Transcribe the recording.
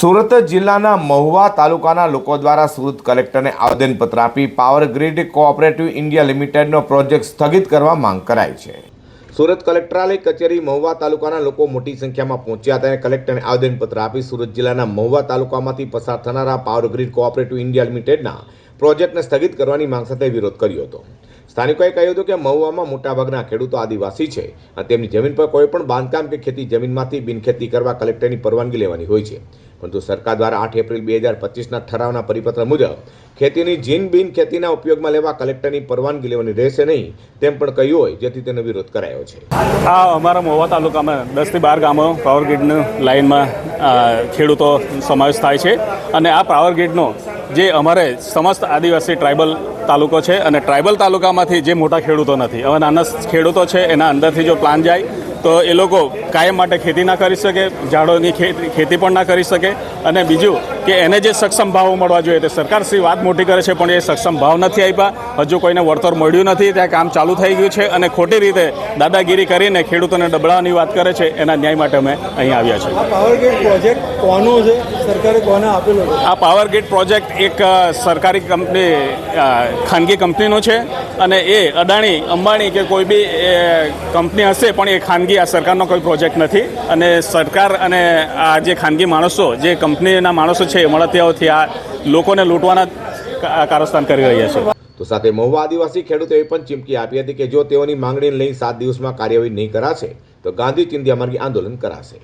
સુરત જિલ્લાના મહુવા તાલુકાના લોકો દ્વારા સુરત કલેક્ટરને આવેદનપત્ર આપી પાવર ગ્રીડ કોઓપરેટિવ ઇન્ડિયા લિમિટેડનો પ્રોજેક્ટ સ્થગિત કરવા માંગ કરાઈ છે. સુરત કલેક્ટરાલય કચેરી મહુવા તાલુકાના લોકો મોટી સંખ્યામાં પહોંચ્યા હતા અને કલેક્ટરને આવેદનપત્ર આપી સુરત જિલ્લાના મહુવા તાલુકામાંથી પસાર થનારા પાવર ગ્રીડ કોઓપરેટિવ ઇન્ડિયા લિમિટેડના પ્રોજેક્ટને સ્થગિત કરવાની માંગ સાથે વિરોધ કર્યો હતો. સ્થાનિકોએ કહ્યું હતું કે મહુવામાં મોટાભાગના ખેડૂતો આદિવાસી છે અને તેમની જમીન પર કોઈ પણ બાંધકામ કે ખેતી જમીનમાંથી બિનખેતી કરવા કલેક્ટરની પરવાનગી લેવાની હોય છે. પરંતુ સરકાર દ્વારા આઠ એપ્રિલ બે હજાર પચીસના ઠરાવના પરિપત્ર મુજબ ખેતીની જીન બિન ખેતીના ઉપયોગમાં લેવા કલેક્ટરની પરવાનગી લેવાની રહેશે નહીં તેમ પણ કહ્યું હોય, જેથી તેનો વિરોધ કરાયો છે. આ અમારા મહુવા તાલુકામાં દસથી બાર ગામો પાવર ગ્રીડની લાઇનમાં ખેડૂતો સમાવેશ થાય છે. અને આ પાવર ગ્રીડનો જે અમારે સમસ્ત આદિવાસી ટ્રાઇબલ તાલુકો છે અને ટ્રાઇબલ તાલુકામાંથી જે મોટા ખેડૂતો નથી. હવે નાના ખેડૂતો છે, એના અંદરથી જો પ્લાન જાય, તો એ લોકો કાયમ માટે ખેતી ના કરી શકે ઝાડોની ખેતી ખેતી પણ ના કરી શકે. અને બીજું કે એને જે સક્ષમ ભાવો મળવા જોઈએ તે સરકાર શ્રી વાત મોટી કરે છે પણ એ સક્ષમ ભાવ નથી આપ્યા. હજુ કોઈને વળતર મળ્યું નથી ત્યાં કામ ચાલુ થઈ ગયું છે. અને ખોટી રીતે દાદાગીરી કરીને ખેડૂતોને ડબડાવાની વાત કરે છે એના ન્યાય માટે અમે અહીં આવ્યા છીએ. આ પાવર ગ્રીડ પ્રોજેક્ટ કોનો છે? સરકારે કોને આપેલો આ પાવર ગ્રીડ પ્રોજેક્ટ એક સરકારી કંપની ખાનગી કંપનીનો છે. અને એ અદાણી અંબાણી કે કોઈ બી કંપની હશે પણ એ ખાનગી આ સરકારનો કોઈ પ્રોજેક્ટ નથી. અને સરકાર અને આ જે ખાનગી માણસો, જે કંપનીના માણસો છે મળતિયાઓથી આ લોકોને લૂંટવાના કારસ્તાન કરી રહ્યા છે. તો સાથે મહુવા આદિવાસી ખેડૂતોએ પણ ચીમકી આપી હતી કે જો તેઓની માંગણીને લઈ સાત દિવસમાં કાર્યવાહી નહીં કરાશે, તો ગાંધી ચિંધ્યા માર્ગે આંદોલન કરાશે.